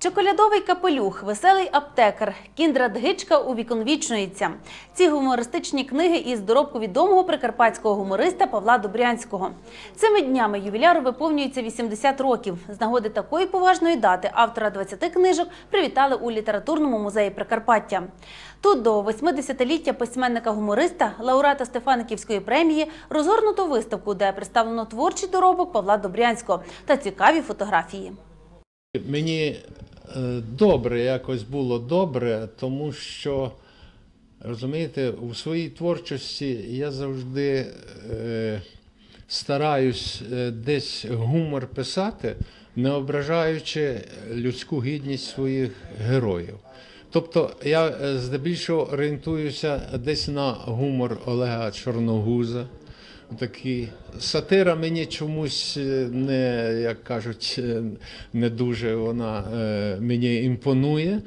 Чоколядовий капелюх, веселий аптекар, Гичка увіконвічнується. Ці гумористичні книги із доробку відомого прикарпатського гумориста Павла Добрянського. Цими днями ювіляру виповнюється 80 років. З нагоди такої поважної дати автора 20 книжок привітали у літературному музеї Прикарпаття. Тут до 80-ліття письменника-гумориста, лауреата Стефаниківської премії, розгорнуто виставку, де представлено творчий доробок Павла Добрянського та цікаві фотографії. Мені добре якось було добре, тому що, розумієте, у своїй творчості я завжди е, стараюсь е, десь гумор писати, не ображаючи людську гідність своїх героїв. Тобто я е, здебільшого орієнтуюся десь на гумор Олега Чорногуза. Такі сатира мені чомусь е, не, як кажуть, е, не дуже вона е, мені імпонує.